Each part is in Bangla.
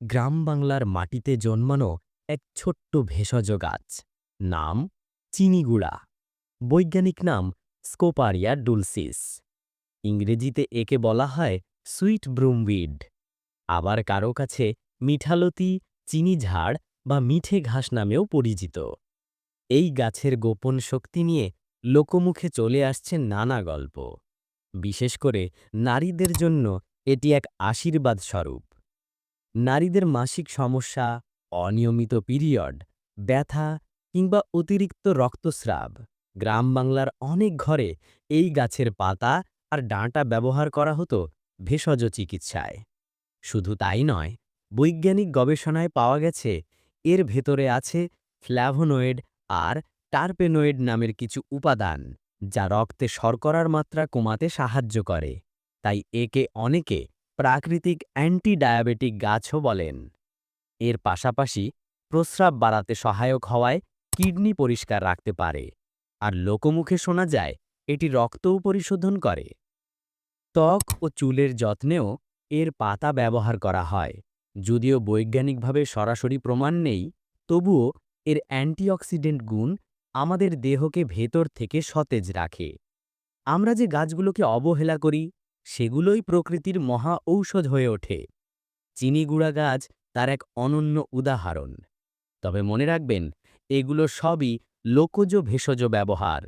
গ্রাম বাংলার মাটিতে জন্মানো এক ছোট্ট ভেষজ গাছ। নাম চিনিগুড়া। বৈজ্ঞানিক নাম স্কোপারিয়া ডুলসিস। ইংরেজিতে একে বলা হয় সুইট ব্রুমউইড। আবার কারও কাছে মিঠালতি চিনি ঝাড় বা মিঠে ঘাস নামেও পরিচিত। এই গাছের গোপন শক্তি নিয়ে লোকমুখে চলে আসছে নানা গল্প। বিশেষ করে নারীদের জন্য এটি এক আশীর্বাদ স্বরূপ নারীদের মাসিক সমস্যা, অনিয়মিত পিরিয়ড, ব্যথা কিংবা অতিরিক্ত রক্তস্রাব। গ্রাম বাংলার অনেক ঘরে এই গাছের পাতা আর ডাঁটা ব্যবহার করা হতো ভেষজ চিকিৎসায়। শুধু তাই নয়, বৈজ্ঞানিক গবেষণায় পাওয়া গেছে, এর ভেতরে আছে ফ্ল্যাভোনয়েড আর টারপেনোয়েড নামের কিছু উপাদান, যা রক্তে শর্করার মাত্রা কমাতে সাহায্য করে। তাই একে অনেকে প্রাকৃতিক অ্যান্টি ডায়াবেটিক গাছও বলেন। এর পাশাপাশি প্রস্রাব বাড়াতে সহায়ক হওয়ায় কিডনি পরিষ্কার রাখতে পারে। আর লোকমুখে শোনা যায়, এটি রক্তও পরিশোধন করে। ত্বক ও চুলের যত্নেও এর পাতা ব্যবহার করা হয়। যদিও বৈজ্ঞানিকভাবে সরাসরি প্রমাণ নেই, তবুও এর অ্যান্টিঅক্সিডেন্ট গুণ আমাদের দেহকে ভেতর থেকে সতেজ রাখে। আমরা যে গাছগুলোকে অবহেলা করি সেগুলোই প্রকৃতির মহা ঔষধ হয়ে ওঠে। চিনিগুড়া গাছ তার এক অনন্য উদাহরণ। তবে মনে রাখবেন, এগুলো সবই লোকজ ভেষজ ব্যবহার।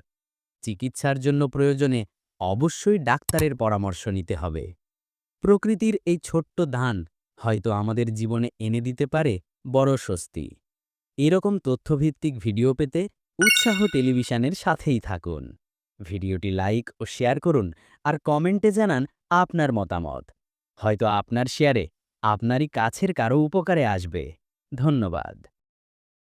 চিকিৎসার জন্য প্রয়োজনে অবশ্যই ডাক্তারের পরামর্শ নিতে হবে। প্রকৃতির এই ছোট্ট দান হয়তো আমাদের জীবনে এনে দিতে পারে বড় স্বস্তি। এরকম তথ্যভিত্তিক ভিডিও পেতে উৎসাহ টেলিভিশনের সাথেই থাকুন। ভিডিওটি লাইক ও শেয়ার করুন আর কমেন্টে জানান আপনার মতামত। হয়তো আপনার শেয়ারে আপনারই কাছের কারও উপকারে আসবে। ধন্যবাদ।